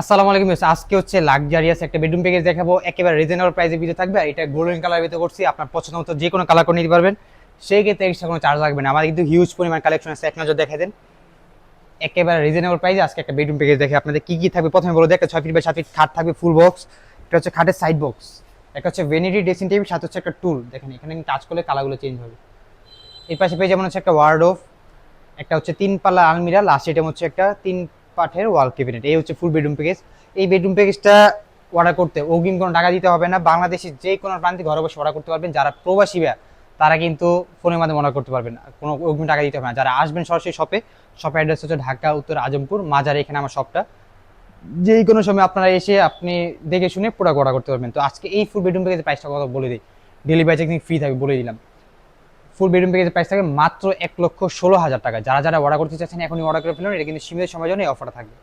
আসসালামু আলাইকুম। আজকে হচ্ছে লাক্সারিয়াস একটা বেডরুম প্যাকেজ দেখাবো। একেবারে রিজনেবল প্রাইসে ভিডিও থাকবে আর এটা গোল্ডেন কালার ভিতরে করছি। আপনার পছন্দ মতো যে কোনো কালার করে নিতে পারবেন। সেই ক্ষেত্রে এক্সট্রা কোনো চার্জ লাগবে না। আমাদের কিন্তু হিউজ পরিমাণ কালেকশন আছে। এক নজর দেখে দেন। একেবারে রিজনেবল প্রাইসে আজকে একটা বেডরুম প্যাকেজ দেখে আপনাদের কী কী থাকবে। প্রথমে বলে একটা ছয় ফিট বাই সাত ফিট খাট থাকবে ফুল বক্স এটা হচ্ছে খাটের সাইড বক্স একটা হচ্ছে ভেনিটি ড্রেসিং টেবিল সাথে হচ্ছে একটা টুল দেখেন, এখানে টাচ করলে কালারগুলো চেঞ্জ হবে। এর পাশে পেয়ে যেমন হচ্ছে একটা ওয়ার্ড অফ একটা হচ্ছে তিন পাল্লা আলমিরা। লাস্ট এটা হচ্ছে একটা তিন পাঠের ওয়াল ক্যাবিনেট এই হচ্ছে ফুল বেডরুম প্যাকেজ এই বেডরুম প্যাকেজটা অর্ডার করতে অগ্রিম কোনো টাকা দিতে হবে না। বাংলাদেশের যে কোনো প্রান্তে ঘরে বসে অর্ডার করতে পারবেন। যারা প্রবাসী তারা কিন্তু ফোনের মাধ্যমে অর্ডার করতে পারবেন কোনো অগ্রিম টাকা দিতে হবে না। যারা আসবেন সরাসরি শপে শপ অ্যাড্রেস হচ্ছে ঢাকা, উত্তর আজমপুর, মাজার এখানে আমার শপটা যেই কোনো সময় আপনারা এসে আপনি দেখে শুনে প্রোডাক্ট অর্ডার করতে পারবেন। তো আজকে এই ফুল বেডরুম প্যাকেজের প্রাইসটা কথা বলে দিই। ডেলিভারি চেকিং ফ্রি থাকবে বলে দিলাম। ফুল বেডরুম প্যাকেজের প্রাইস থাকবে মাত্র এক লক্ষ ষোলো হাজার টাকা। যারা যারা অর্ডার করতে চাচ্ছেন, এখনই অর্ডার করে ফেলুন। এটা কিন্তু সীমিত সময়ের জন্য এই অফারটা থাকবে।